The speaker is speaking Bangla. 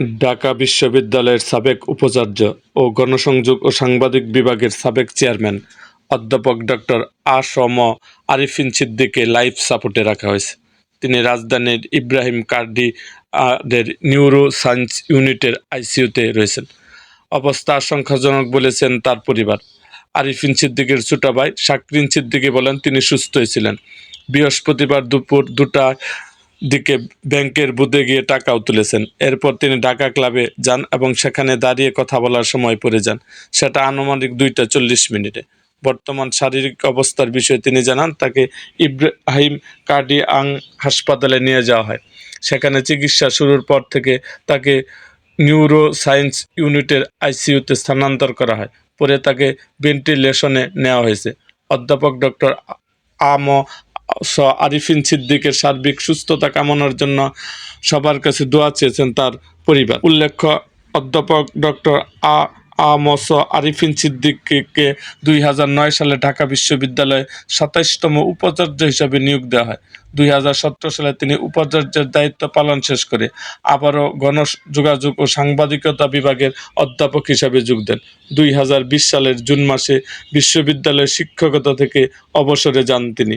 ঢাকা বিশ্ববিদ্যালয়ের সাবেক উপাচার্য ও গণসংযোগ ও সাংবাদিক বিভাগের সাবেক চেয়ারম্যান অধ্যাপক ডক্টর আ সম আরিফিন সিদ্দিককে লাইফ সাপোর্টে রাখা হয়েছে। তিনি রাজধানীর ইব্রাহিম কার্ডি দের নিউরো সায়েন্স ইউনিটের আইসিইউতে রয়েছেন। অবস্থা আশঙ্কাজনক বলেছেন তার পরিবার। আরিফিন সিদ্দিকের ছোট ভাই শাকরিন সিদ্দিকি বলেন, তিনি সুস্থই ছিলেন। বৃহস্পতিবার দুপুর দুটার দিকে ব্যাংকের বুথে গিয়ে টাকাও তুলেছেন। এরপর তিনি ঢাকা ক্লাবে যান এবং সেখানে দাঁড়িয়ে কথা বলার সময় পড়ে যান। সেটা আনুমানিক দুইটা চল্লিশ মিনিটে। বর্তমান শারীরিক অবস্থার বিষয়ে তিনি জানান, তাকে ইব্রাহিম কার্ডিয়াং হাসপাতালে নিয়ে যাওয়া হয়। সেখানে চিকিৎসা শুরুর পর থেকে তাকে নিউরো সায়েন্স ইউনিটের আইসিইউতে স্থানান্তর করা হয়। পরে তাকে ভেন্টিলেশনে নেওয়া হয়েছে। অধ্যাপক ডক্টর আম আরিফিন সিদ্দিকের সার্বিক সুস্থতা কামনার জন্য সবার কাছে দোয়া চেয়েছেন তার পরিবার। উল্লেখ্য, অধ্যাপক ডক্টর আ আমস আরিফিন সিদ্দিককে দুই হাজার নয় সালে ঢাকা বিশ্ববিদ্যালয়ে সাতাইশতম উপাচার্য হিসাবে নিয়োগ দেওয়া হয়। দুই হাজার সতেরো সালে তিনি উপাচার্যের দায়িত্ব পালন শেষ করে আবারও গণযোগাযোগ ও সাংবাদিকতা বিভাগের অধ্যাপক হিসাবে যোগ দেন। দুই হাজার বিশ সালের জুন মাসে বিশ্ববিদ্যালয়ের শিক্ষকতা থেকে অবসরে যান তিনি।